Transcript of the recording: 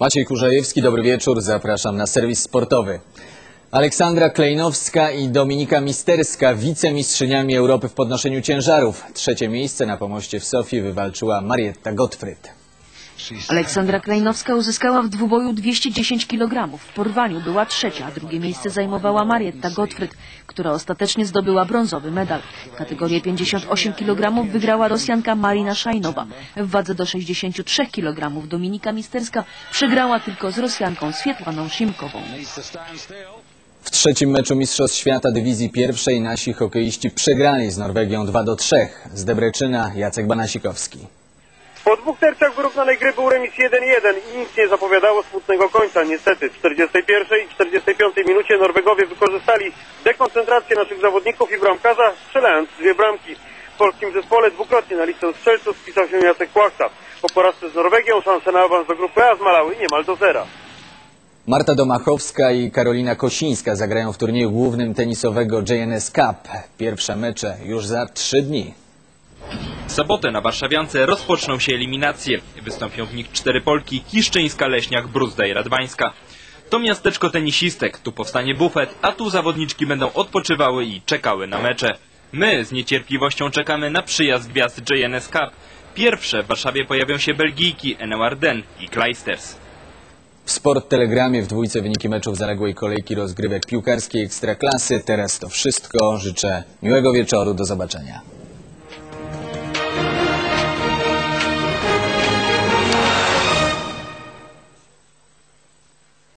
Maciej Kurzajewski, dobry wieczór, zapraszam na serwis sportowy. Aleksandra Klejnowska i Dominika Misterska, wicemistrzyniami Europy w podnoszeniu ciężarów. Trzecie miejsce na pomoście w Sofii wywalczyła Marietta Gottfried. Aleksandra Klejnowska uzyskała w dwuboju 210 kg. W porwaniu była trzecia, drugie miejsce zajmowała Marietta Gottfried, która ostatecznie zdobyła brązowy medal. Kategorię 58 kg wygrała Rosjanka Marina Szajnowa. W wadze do 63 kg Dominika Misterska przegrała tylko z Rosjanką Swietłaną Szymkową. W trzecim meczu Mistrzostw Świata Dywizji Pierwszej nasi hokeiści przegrali z Norwegią 2 do 3. Z Debreczyna Jacek Banasikowski. Po dwóch tercach wyrównanej gry był remis 1-1 i nic nie zapowiadało smutnego końca. Niestety w 41 i 45 minucie Norwegowie wykorzystali dekoncentrację naszych zawodników i bramkarza strzelając dwie bramki. W polskim zespole dwukrotnie na listę strzelców spisał się Jacek Kłachta. Po porażce z Norwegią szanse na awans do grupy A zmalały niemal do zera. Marta Domachowska i Karolina Kosińska zagrają w turnieju głównym tenisowego JNS Cup. Pierwsze mecze już za trzy dni. Sobotę na Warszawiance rozpoczną się eliminacje. Wystąpią w nich cztery Polki, Kiszczyńska, Leśniak, Bruzda i Radwańska. To miasteczko tenisistek, tu powstanie bufet, a tu zawodniczki będą odpoczywały i czekały na mecze. My z niecierpliwością czekamy na przyjazd gwiazd JNS Cup. Pierwsze w Warszawie pojawią się Belgijki Eneu Arden i Kleisters. W Sport Telegramie w dwójce wyniki meczów zaległej kolejki rozgrywek piłkarskiej Ekstraklasy. Teraz to wszystko. Życzę miłego wieczoru. Do zobaczenia.